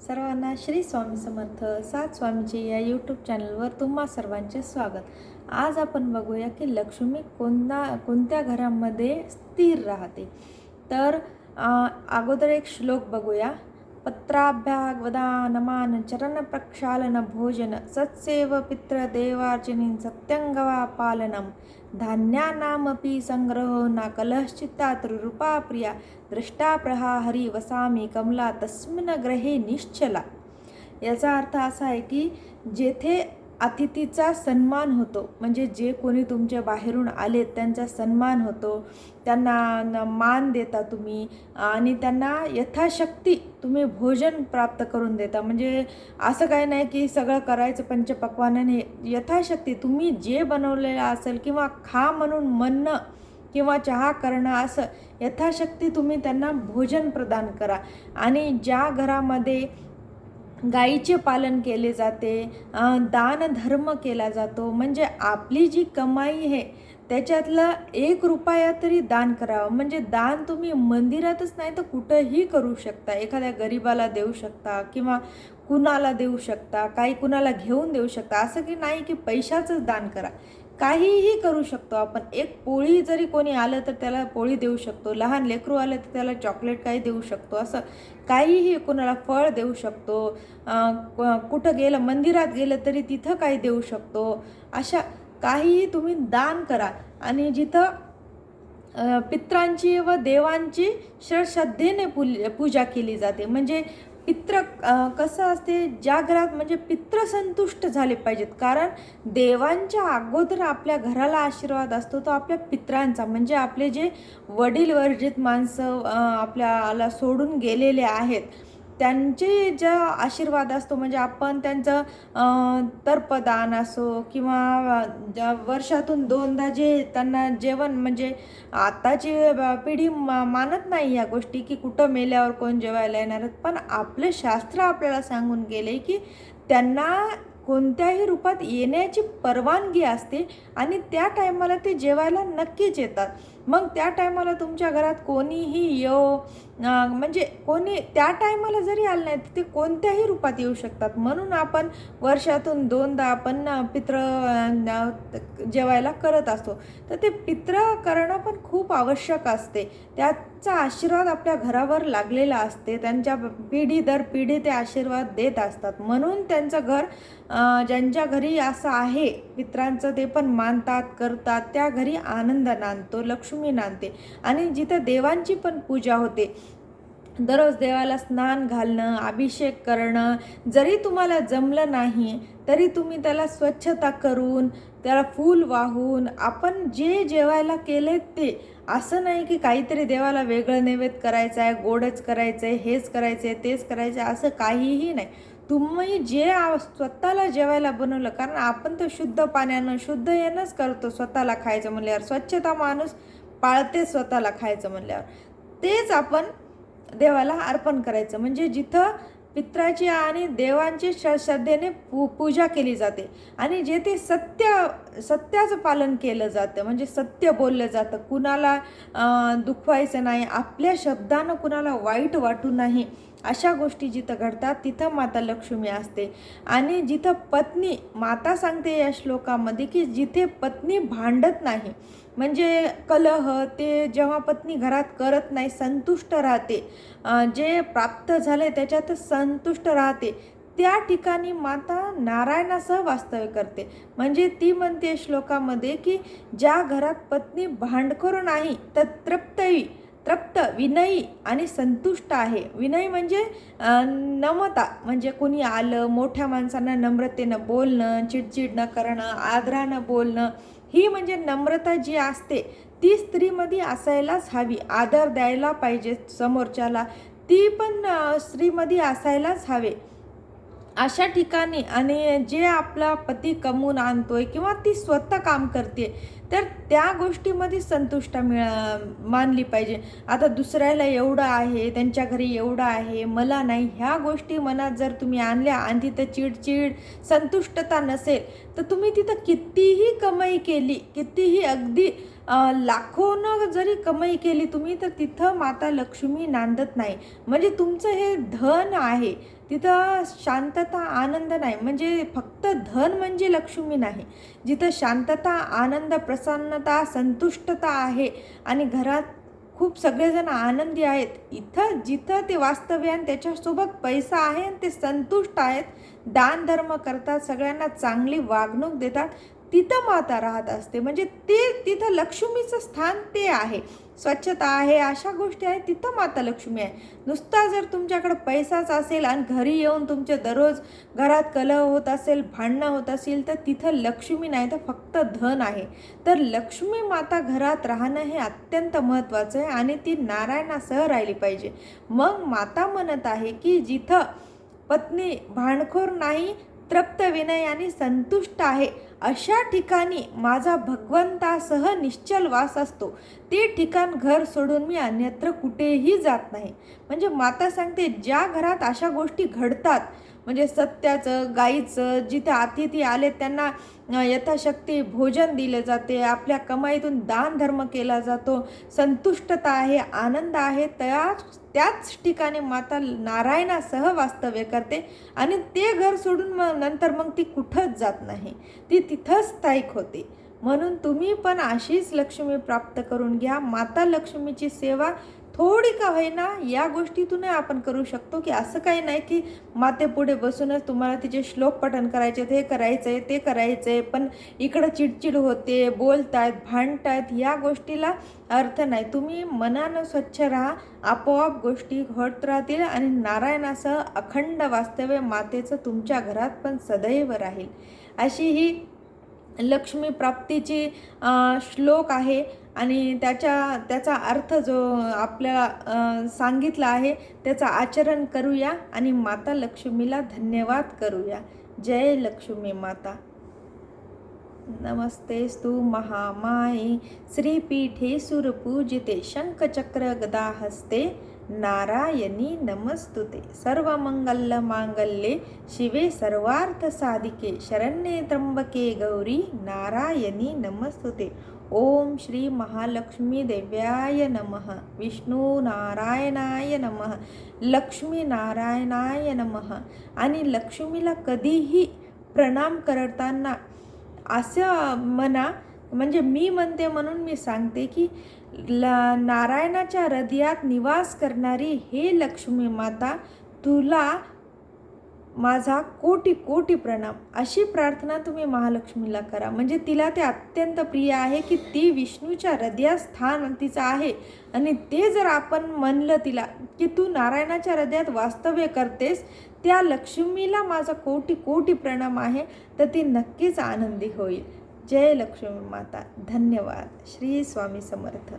सर्वांना श्री स्वामी समर्थ सात स्वामीचे या यूट्यूब चॅनलवर तुम्हा सर्वांचे स्वागत. आज आपण बघूया की लक्ष्मी कोणता कोणत्या घरामध्ये स्थिर राहते. तर अगोदर एक श्लोक बघूया. पत्राभ्याग वदानमान चरण प्रक्षालन भोजन सत्सेव पितृदेवार्चनीन सत्यंगवा पालनम धान्यानामपि संग्रहो न कलश्चित्ता रूपा प्रिया दृष्टा प्रहाहरी वसामी कमला तस्मिन ग्रहे निश्चला। याचा अर्थ असा आहे की जेथे अतिथीचा सन्मान होतो. म्हणजे जे कोणी तुमच्या बाहेरून आलेत त्यांचा सन्मान होतो. त्यांना मान देता तुम्ही आणि त्यांना यथाशक्ती तुम्ही भोजन प्राप्त करून देता. म्हणजे असं काही नाही की सगळं करायचं पंचपक्वानाने यथाशक्ती तुम्ही जे बनवलेलं असेल किंवा खा म्हणून म्हणणं किंवा चहा करणं असं यथाशक्ती तुम्ही त्यांना भोजन प्रदान करा. आणि ज्या घरामध्ये गाईचे पालन केले जाते दान दानधर्म केला जातो. म्हणजे आपली जी कमाई आहे त्याच्यातला एक रुपया तरी दान करावं. म्हणजे दान तुम्ही मंदिरातच नाही तर कुठंही करू शकता. एखाद्या गरिबाला देऊ शकता किंवा कुणाला देऊ शकता काही कुणाला घेऊन देऊ शकता. असं की नाही की पैशाचंच दान करा. काहीही करू शकतो आपण. एक पोळी जरी कोणी आलं तर त्याला पोळी देऊ शकतो. लहान लेकरू आलं तर त्याला चॉकलेट काही देऊ शकतो. असं काहीही कोणाला फळ देऊ शकतो. कुठं गेलं मंदिरात गेलं तरी तिथं काही देऊ शकतो. अशा काहीही तुम्ही दान करा. आणि जिथं पित्रांची व देवांची श्रद्धेने पूजा केली जाते. म्हणजे पित्र कसं असते? ज्या घरात म्हणजे पित्र संतुष्ट झाले पाहिजेत. कारण देवांच्या अगोदर आपल्या घराला आशीर्वाद असतो तो आपल्या पित्रांचा. म्हणजे आपले जे वडील वर्जित माणसं आपल्याला सोडून गेलेले आहेत त्यांचे ज्या आशीर्वाद असतो म्हणजे आपण त्यांचं तर्पदान असो किंवा ज्या वर्षातून दोनदा जे त्यांना जेवण म्हणजे आताची पिढी मा मानत नाही या गोष्टी की कुठं मेल्यावर कोण जेवायला येणार आहेत. पण आपलं शास्त्र आपल्याला सांगून गेले की त्यांना कोणत्याही रूपात येण्याची परवानगी असते आणि त्या टायमाला ते जेवायला नक्कीच येतात मग त्या टायमाला तुमच्या घरात कोणीही येऊ म्हणजे कोणी त्या टायमाला जरी आलं नाही तर ते कोणत्याही रूपात येऊ शकतात. म्हणून आपण वर्षातून दोनदा आपण पित्र जेवायला करत असतो. तर ते पित्र करणं पण खूप आवश्यक असते. त्याचा आशीर्वाद आपल्या घरावर लागलेला असते. त्यांच्या पिढी दर पिढी ते आशीर्वाद देत असतात. म्हणून त्यांचं घर ज्यांच्या घरी असं आहे पित्रांचं ते पण मानतात करतात. त्या घरी आनंद नांदतो. लक्ष्मी नांदते. आणि जिथं देवांची पण पूजा होते दररोज देवाला स्नान घालणं अभिषेक करणं जरी तुम्हाला जमलं नाही तरी तुम्ही त्याला स्वच्छता करून त्याला फूल वाहून आपण जे जेवायला केले ते असं नाही की काहीतरी देवाला वेगळं नैवेद्य करायचं आहे गोडच करायचं आहे हेच करायचं आहे तेच करायचं आहे असं काहीही नाही. तुम्ही जे स्वतःला जेवायला बनवलं कारण आपण तर शुद्ध पाण्यानं शुद्ध यानंच करतो स्वतःला खायचं म्हणल्यावर. स्वच्छता माणूस पाळते स्वतःला खायचं म्हणल्यावर. तेच आपण देवाला अर्पण करायचं. म्हणजे जिथं पित्राची आणि देवांची श श्रद्धेने पू पूजा केली जाते आणि जे ते सत्य सत्याचं पालन केलं जातं म्हणजे सत्य बोललं जातं कुणाला दुखवायचं नाही आपल्या शब्दानं कुणाला वाईट वाटू नाही अशा गोष्टी जिथं घडतात तिथं माता लक्ष्मी असते. आणि जिथं पत्नी माता सांगते या श्लोकामध्ये की जिथे पत्नी भांडत नाही म्हणजे कलह ते जेव्हा पत्नी घरात करत नाही संतुष्ट राहते जे प्राप्त झाले त्याच्यात संतुष्ट राहते त्या ठिकाणी माता नारायणासह वास्तव्य करते. म्हणजे ती म्हणते श्लोकामध्ये की ज्या घरात पत्नी भांडखोर नाही तर तृप्तही त्रप्त विनयी आणि संतुष्ट आहे. विनय म्हणजे नमता म्हणजे कोणी आलं मोठ्या माणसांना नम्रतेनं बोलणं चिडचिड न करणं आदरानं बोलणं ही म्हणजे नम्रता जी असते ती स्त्रीमध्ये असायलाच हवी. आदर द्यायला पाहिजे समोरच्याला. ती पण स्त्रीमध्ये असायलाच हवे. अशा ठिकाणी आणि जे आपला पती कमवून आणतोय किंवा ती स्वतः काम करते तर त्या गोष्टीमध्ये संतुष्ट मिळा मानली पाहिजे. आता दुसऱ्याला एवढं आहे त्यांच्या घरी एवढं आहे मला नाही ह्या गोष्टी मनात जर तुम्ही आणल्या आणि तिथं चिडचिड संतुष्टता नसेल तर तुम्ही तिथं कितीही कमाई केली कितीही अगदी लाखोनं जरी कमाई केली तुम्ही तर तिथं माता लक्ष्मी नांदत नाही. म्हणजे तुमचं हे धन आहे तिथं शांतता आनंद नाही. म्हणजे फक्त धन म्हणजे लक्ष्मी नाही. जिथं शांतता आनंद प्रसन्नता संतुष्टता आहे आणि घरात खूप सगळेजण आनंदी आहेत इथं जिथं ते वास्तव्य आणि त्याच्यासोबत पैसा आहे आणि ते संतुष्ट आहेत दान धर्म करतात सगळ्यांना चांगली वागणूक देतात तिथं माता राहत असते. म्हणजे ते तिथं लक्ष्मीचं स्थान ते आहे. स्वच्छता आहे अशा गोष्टी आहेत तिथं माता लक्ष्मी आहे. नुसता जर तुमच्याकडे पैसाच असेल आणि घरी येऊन तुमचे दररोज घरात कलह होत असेल भांडणं होत असेल तर तिथं लक्ष्मी नाही तर फक्त धन आहे. तर लक्ष्मी माता घरात राहणं हे अत्यंत महत्त्वाचं आहे आणि ती नारायणासह राहिली पाहिजे. मग माता म्हणत आहे की जिथं पत्नी भांडखोर नाही तृप्त विनय आणि संतुष्ट आहे अशा ठिकाणी माझा भगवंतासह निश्चल वास असतो. ते ठिकाण घर सोडून मी अन्यत्र कुठेही जात नाही. म्हणजे माता सांगते ज्या घरात अशा गोष्टी घडतात म्हणजे सत्याचं गाईचं जिथे अतिथी आले त्यांना यथाशक्ती भोजन दिले जाते. आपल्या कमाईतून दान धर्म केला जातो. संतुष्टता आहे आनंद आहे. त्याच त्याच ठिकाणी माता नारायणासह वास्तव्य करते. आणि ते घर सोडून मग नंतर मग ती कुठंच जात नाही. ती तिथंच स्थायिक होते. म्हणून तुम्ही पण अशीच लक्ष्मी प्राप्त करून घ्या. माता लक्ष्मीची सेवा थोडी का होईना या गोष्टीतून आपण करू शकतो की असं काही नाही की मातेपुढे बसूनच तुम्हाला तिचे श्लोक पठण करायचे हे करायचं आहे ते करायचं आहे पण इकडं चिडचिड होते बोलतायत भांडतायत या गोष्टीला अर्थ नाही. तुम्ही मनानं स्वच्छ राहा आपोआप गोष्टी होत राहतील आणि नारायणासह अखंड वास्तव्य मातेचं तुमच्या घरात पण सदैव राहील. अशी ही लक्ष्मी प्राप्तीची श्लोक आहे. आणि त्याच्या त्याचा अर्थ जो आपल्याला सांगितला आहे त्याचा आचरण करूया आणि माता लक्ष्मीला धन्यवाद करूया. जय लक्ष्मी माता. नमस्तेस्तु महामाये श्रीपीठे सुरपूजिते शङ्खचक्र गदाहस्ते नारायणी नमस्तुते. सर्वमङ्गलमाङ्गल्ये शिवे सर्वार्थसाधिके शरण्ये त्र्यंबके गौरी नारायणी नमस्तुते. ओम श्री महालक्ष्मी देव्याय नमः. विष्णू नारायणाय नमः. लक्ष्मी नारायणाय नमः. आणि लक्ष्मीला कधीही प्रणाम करताना असं म्हणा म्हणजे मी म्हणते म्हणून मी सांगते की ल नारायणाच्या हृदयात निवास करणारी हे लक्ष्मी माता तुला माझा कोटी कोटी प्रणाम. अशी प्रार्थना तुम्ही महालक्ष्मीला करा. म्हणजे तिला ते अत्यंत प्रिय आहे की ती विष्णूच्या हृदयात स्थान तिचं आहे. आणि ते जर आपण म्हणलं तिला की तू नारायणाच्या हृदयात वास्तव्य करतेस त्या लक्ष्मीला माझा कोटी कोटी प्रणाम आहे तर ती नक्कीच आनंदी होईल. जय लक्ष्मी माता. धन्यवाद. श्री स्वामी समर्थ.